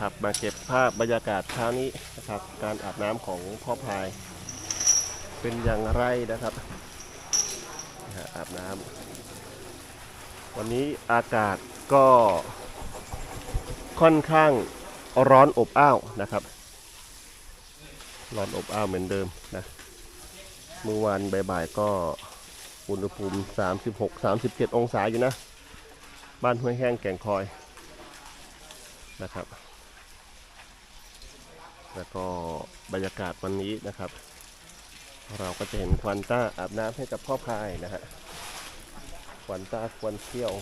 ครับมาเก็บภาพบรรยากาศเช้านี้นะครับการอาบน้ำของพ่อพาย เป็นอย่างไรนะครับอาบน้ำวันนี้อากาศก็ค่อนข้างร้อนอบอ้าวนะครับ ร้อนอบอ้าวเหมือนเดิมนะเมื่อวานบ่ายๆก็อุณหภูมิ 36-37 องศาอยู่นะ บ้านห้วยแห้งแก่งคอยนะครับ แล้วก็บรรยากาศวันนี้นะครับ เราก็จะเห็นควันต้าอาบน้ำให้กับพ่อพายนะฮะควันต้าควันเที่ยว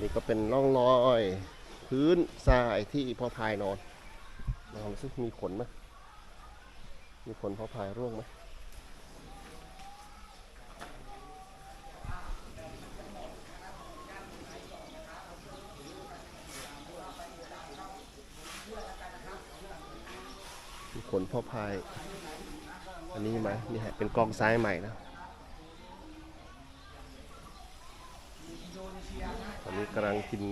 นี่ก็เป็นร่องรอย พื้นทรายที่พ่อพายนอนลองซึ่งมีขนไหม มีขนพ่อพายร่วงไหมมีขนพ่อพาย อันนี้ไหมนี่ฮะเป็นกองทรายใหม่นะตอนนี้กำลังกิน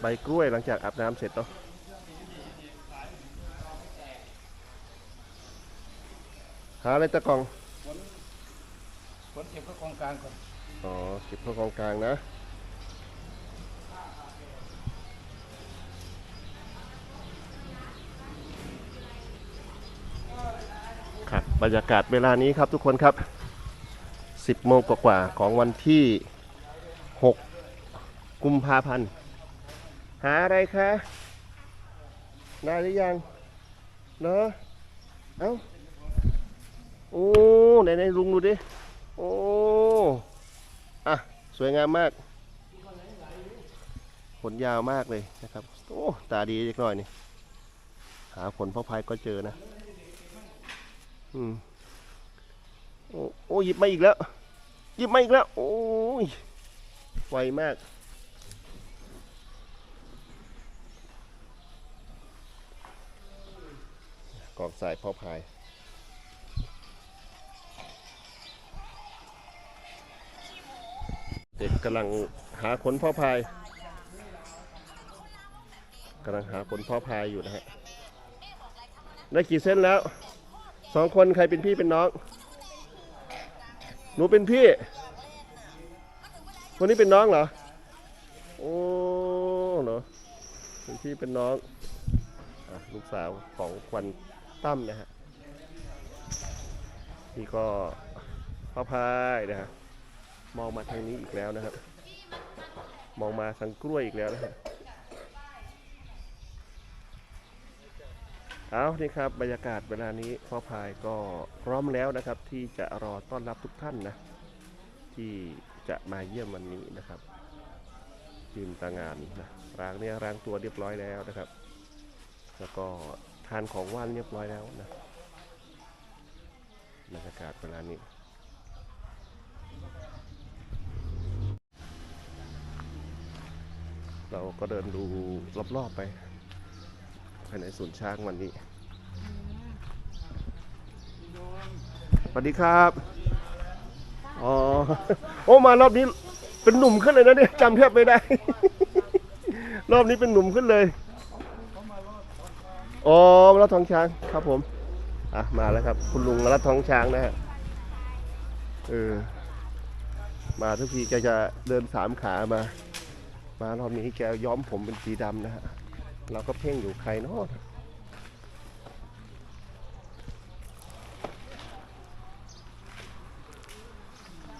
ใบกล้วยหลังจากอาบน้ำเสร็จเนาะ หาอะไรตะกองผลเก็บก็กองกลางก่อนอ๋อเก็บเข้ากองกลางนะ ครับบรรยากาศเวลานี้ครับทุกคนครับ 10โมงกว่าๆของวันที่ 6 กุมภาพันธ์ หาอะไรคะได้หรือยังเนอะเอ้าโอ้ไหนๆลุงดูดิ โอ้อะสวยงามมากขนยาวมากเลยนะครับ โอ้ตาดีเล็กน้อยนี่ หาขนพ่อพายก็เจอนะ อืมโอ้โอ้หยิบมาอีกแล้ว หยิบมาอีกแล้ว โอ้ย ไวมากกองสายพ่อพาย เด็กกำลังหาขนพ่อพายกำลังหาขนพ่อพายอยู่นะฮะได้กี่เส้นแล้วสองคนใครเป็นพี่เป็นน้อง หนูเป็นพี่ คนนี้เป็นน้องเหรอ โอ้เนาะเป็นพี่เป็นน้องอลูกสาวของควันตั้มนะฮะนี่ก็พ่อพายนะฮะ มองมาทางนี้อีกแล้วนะครับ มองมาทางกล้วยอีกแล้วนะครับเอานี่ครับบรรยากาศเวลานี้พ่อพายก็พร้อมแล้วนะครับ ที่จะรอต้อนรับทุกท่านนะ ที่จะมาเยี่ยมวันนี้นะครับทีมตางานนะรางเนี่ยรางตัวเรียบร้อยแล้วนะครับ แล้วก็ทานของว่านเรียบร้อยแล้วนะบรรยากาศเวลานี้ เราก็เดินดูรอบๆไปภายในศูนย์ช้างวันนี้สวัสดีครับ อ๋อ โอ้มารอบนี้เป็นหนุ่มขึ้นเลยนะเนี่ยจำแทบไม่ได้ รอบนี้เป็นหนุ่มขึ้นเลย อ๋อมาลัดท้องช้างครับผม อะมาแล้วครับ คุณลุงมาลัดท้องช้างนะฮะ เออ มาทุกทีแกจะเดินสามขามา มารอบนี้แกย้อมผมเป็นสีดำนะฮะเราก็เพ่งอยู่ใครเนาะ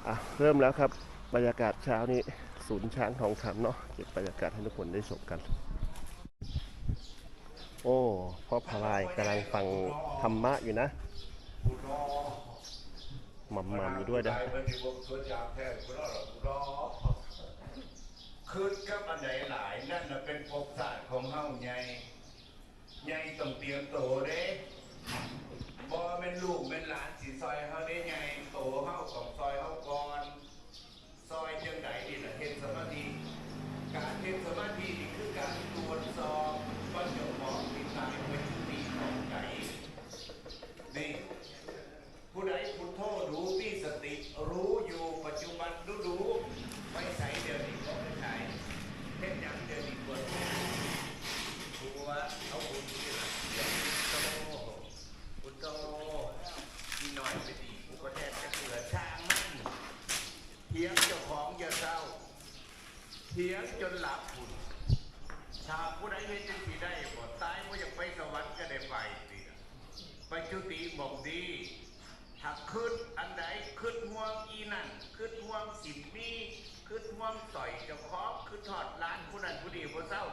อะเริ่มแล้วครับบรรยากาศเช้านี้ศูนย์ช้างทองคำเนาะเก็บบรรยากาศให้ทุกคนได้ชมกัน โอ้พ่อพลายกำลังฟังธรรมะอยู่นะหมัมมัมอยู่ด้วยนะ คืนกับอันไหนหลายนั่นนะเป็นภพศาสตร์ของเฮาใหญ่ใหญ่ต้องเตรียมโตเด้บ่แม่นลูกแม่นหลานสิซอยเฮาได้ใหญ่โตเฮาต้องซอยเฮาก่อนซอยจังไดนี่ละเฮ็ดสมาธิการเฮ็ดสมาธินี่คือการตรวจสอบว่าเจ้าของที่ตายเป็ ถียงจนหลับพุ่นถ้าผู้ใดเห็นจังสีได้บ่ตายบ่อยากไปสวรรค์ก็ได้ไปสิไปจุติบอกดีถ้าคืดอันใดคืดห่วงอีนั่นคืดห่วงสิบนี้คืดห่วงต่อยเจ้าของคืดทอดร้านผู้นั้นผู้นี้ผู้เศร้า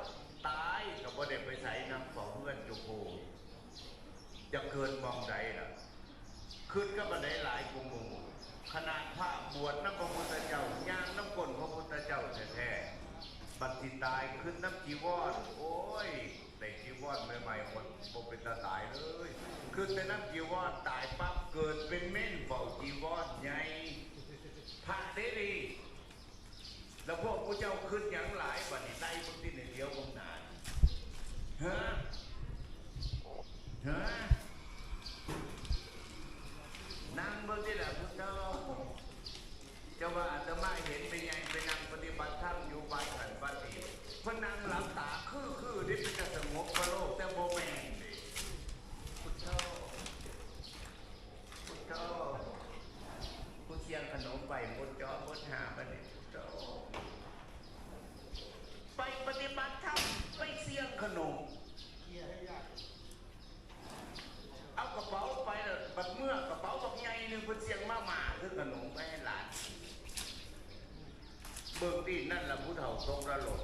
ตายก็บ่ได้ไปใส่น้ำของเพื่อนจุโพจะเกินมองใดล่ะคืดก็บ่ไดหลายกุมงขนาดพระบวชน้ำพระพุทธเจ้าย่างน้ำกลนพระพุทธเจ้าแท้ๆ บัดสิตายขึ้นน้ำจีวรโอ้ยแต่จีวรใหม่ๆคนบ่เป็นตาตายเลยคือแต่น้ำจีวรตายปั๊บเกิดเป็นเม่นเฝ้าจีวรใหญ่พระเสรีแล้วพวกผู้เจ้าขึ้นอย่างหลายบัดนี้ได้บางทีในเดียวบางนานฮะฮะนั่งเบิ่งที่แหละพุทธเจ้าจ้าว่าอาตมาเห็นเป็นไงไปนั่งปฏิบัติธรรมอยู่ พนนั่งหลับตาคือคือๆนี่เป็นจะสงบพระโลกแต่โมแมนนี่พุทโธพุทโธผู้เชียงขนมไปพุทจอพุทหาบันนี้พุทโธไปปฏิบัติธรรมไปเสียงขนมเอากระเป๋าไปบัดเมื่อกระเป๋าบักใหญ่หนึ่งเพิ่นเสียงมาหมาคือขนมไปให้หลานเบิ่งที่นั่นละผู้เฒ่าทรงระหลม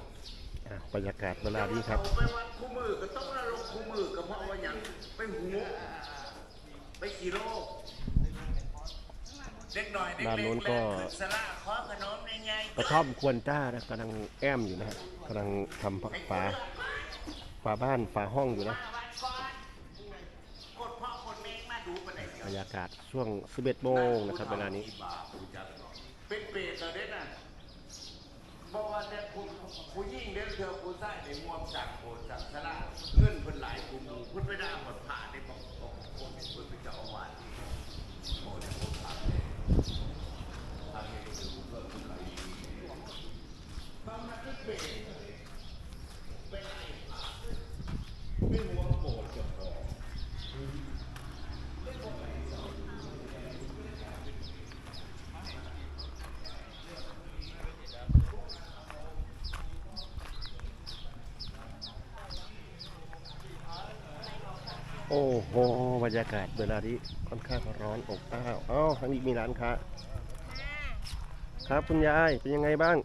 อะบรรยากาศเวลานี้ครับเอไปวัดคู่มือก็ต้องระลงคู่มือก็เพราะว่าอย่างไปหูไปกี่โลเด็กหน่อยเด็กด้านเล็โน้กนแรก็งขึ้นสลาขอขนมในไงกระท่อมควรจ้านะกำลังแอมอยู่นะฮะกำลังทำฝาฝาบ้านฝาห้องอยู่นะมาวันก่อนกดพ่อกดเมงมาดูปะไหนเดี๋ยว บรรยากาศช่วง 11โมงนะครับเวลานี้ เป็นเปรตเหรอเด็ดน่ะบอกว่าแต่ผู้ ผู้ยิ่งเดินเธอผู้ใต้ในม่วงจักโกรธสั่งสลาเงื่อนเพิ่นหลายกลุ่มเพิ่นไปได้หมดผ่านบอกบอกคนเพิ่นเป็นเจ้าอาวาสที่โอ้ยโอ้ยผ่าเลยทำให้ดูเพิ่มขึ้นไปทำมาเป็นเปรตเป็นไอ้ผ่าไม่ห่วงโกรธเจ้าของ โอ้โหบรรยากาศเวลานี้ค่อนข้างร้อนอบอ้าวเอ้าทางนี้มีร้านค้าครับคุณยายเป็นยังไงบ้าง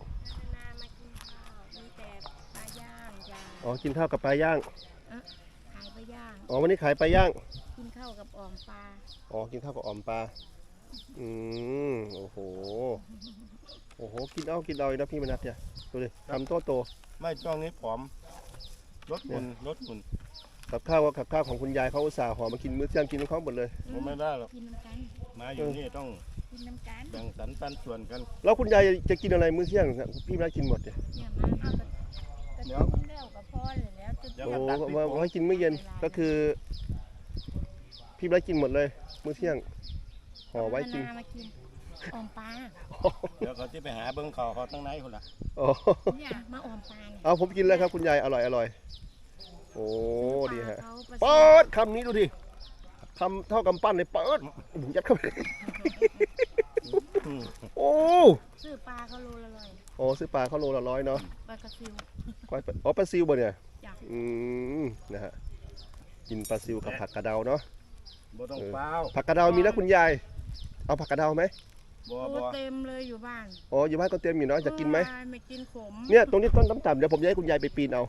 นามากินข้าวมีแต่ปลาย่างจ้าอ๋อกินข้าวกับปลาย่างเอ๊ะขายปลาย่างอ๋อวันนี้ขายปลาย่าง กินข้าวกับอ่อมปลาอ๋อกินข้าวกับอ่อมปลาอืมโอ้โหโอ้โหกินเอากินเอาอีกนะพี่มนัสเนี่ยดูดิทำโตโตไม่ช่วงนี้ผอมลดหุ่นลดหุ่น กับข้าวก็กับข้าวของคุณยายเขาอุตส่าห์ห่อมากินมื้อเที่ยงกินของเขาหมดเลย ผมไม่ได้หรอกกินน้ำกันมาอยู่นี่ต้องกินน้ำกันแบ่งสรรปันส่วนกัน แล้วคุณยายจะกินอะไรมื้อเที่ยงพี่มนัสกินหมดเลยเนี่ยมาเอากระกระเดี๋ยว ตุ้นแล้วกับพ่อเลยแล้วจะเดี๋ยว โอ้ก็ตัดว่าว่าให้กินมื้อเย็นก็คือ พี่มนัสกินหมดเลย มื้อเที่ยงห่อไว้กินนามากินอ่อมปลาเดี๋ยวเขาจะไปหาเบิ้งเขาเขาทั้งในคนละ อ๋อเนี่ยมาอ่อมปลาเนี่ยเอาผมกินแล้วครับคุณยายอร่อยอร่อย โอ้ดีฮะเขาผสมเปิดคำนี้ดูดิคำเท่ากำปั้นเลยเปิดยัดเข้าไปอืมโอ้ซื้อปลาเขาโลละร้อยโอ้ซื้อปลาเขาโลละร้อยเนาะปลากระซิวก้อยปลาอ๋อปลาซิวบ่เนี่ยจ้ะอืมนะฮะกินปลาซิวกับผักกระเดาเนาะบ่ต้องเปล่าผักกระเดามีนะคุณยายเอาผักกระเดาไหมบ่โอ้บ่เต็มเลยอยู่บ้านอ๋ออยู่บ้านก็เต็มอยู่เนาะจะกินไหมโอ้ยไม่กินขมเนี่ยตรงนี้ต้นน้ำต่ำเดี๋ยวผมจะให้คุณยายไปปีนเอา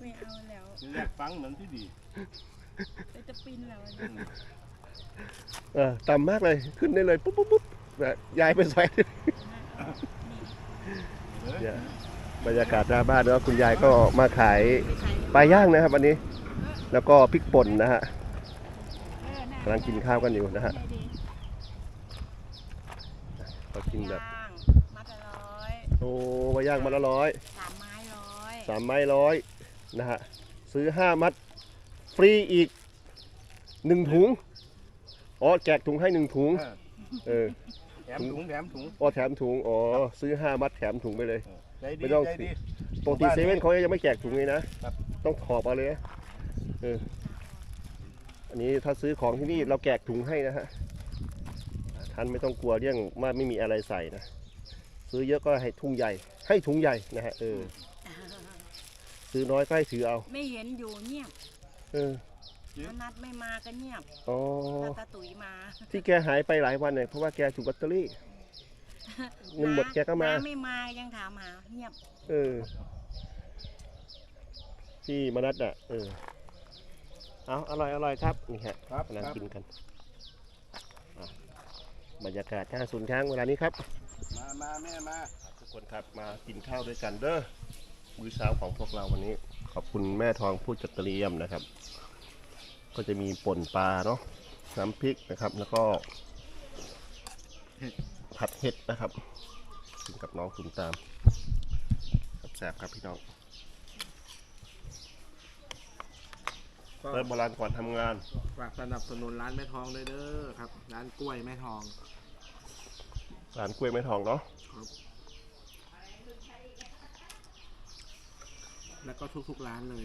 ไม่เอาแล้วแรกฟังเหมือนที่ดีเดี๋ยวจะปีนแล้วอืมเออต่ำมากเลยขึ้นได้เลยปุ๊บปุ๊บปุ๊บแบบยายไปใส่เอ้ยเนี่ยบรรยากาศหน้าบ้านแล้วคุณยายก็มาขายปลาย่างนะครับวันนี้ แล้วก็พริกป่นนะฮะกำลังกินข้าวกันอยู่นะฮะก็กินแบบย่างมาแต่ร้อยโอ้ปลาย่างมาละร้อยสามไม้ร้อย สามไม้ร้อยนะฮะซื้อห้ามัดฟรีอีกหนึ่งถุงอ๋อแจกถุงให้หนึ่งถุงเออเออแถมถุงแถมถุงอ๋อแถมถุงอ๋อซื้อห้ามัดแถมถุงไปเลยใจไม่ดีต้องใจดีปกติเซเว่นเขายังไม่แจกถุงเลยนะครับต้องถอบเอาเลยนะเอออันนี้ถ้าซื้อของที่นี่เราแจกถุงให้นะฮะท่านไม่ต้องกลัวเรื่องว่าไม่มีอะไรใส่นะซื้อเยอะก็ให้ถุงใหญ่ ให้ถุงใหญ่นะฮะเออ ซื้อน้อยก็ให้ถือเอา ไม่เห็นอยู่เงียบเออมนัดไม่มาก็เงียบอ๋อถ้าตาตุ๋ยมาที่แกหายไปหลายวันเนี่ยเพราะว่าแกถูกลอตเตอรี่เงินหมดแกก็มาน้ไม่มายังถามหาเงียบ เออพี่มนัดอะเออเอาอร่อยอร่อยครับนี่ฮะครับกำลังครับกินกันอะบรรยากาศท่าศูนย์ช้างเวลานี้ครับ มามาแม่มาทุกคนครับมากินข้าวด้วยกันเด้อ มื้อเช้าของพวกเราวันนี้ ขอบคุณแม่ทองผู้จัดเตรียมนะครับ ก็จะมีป่นปลาเนาะน้ำพริกนะครับ แล้วก็ผัดเห็ดนะครับกินกับน้องคุณตามแซ่บๆครับพี่น้องก็เริ่มโบราณก่อนทำงาน ฝากสนับสนุนร้านแม่ทองด้วยเด้อครับ ร้านกล้วยแม่ทอง ร้านกล้วยไม้ทองเนาะ แล้วก็ทุกๆร้านเลย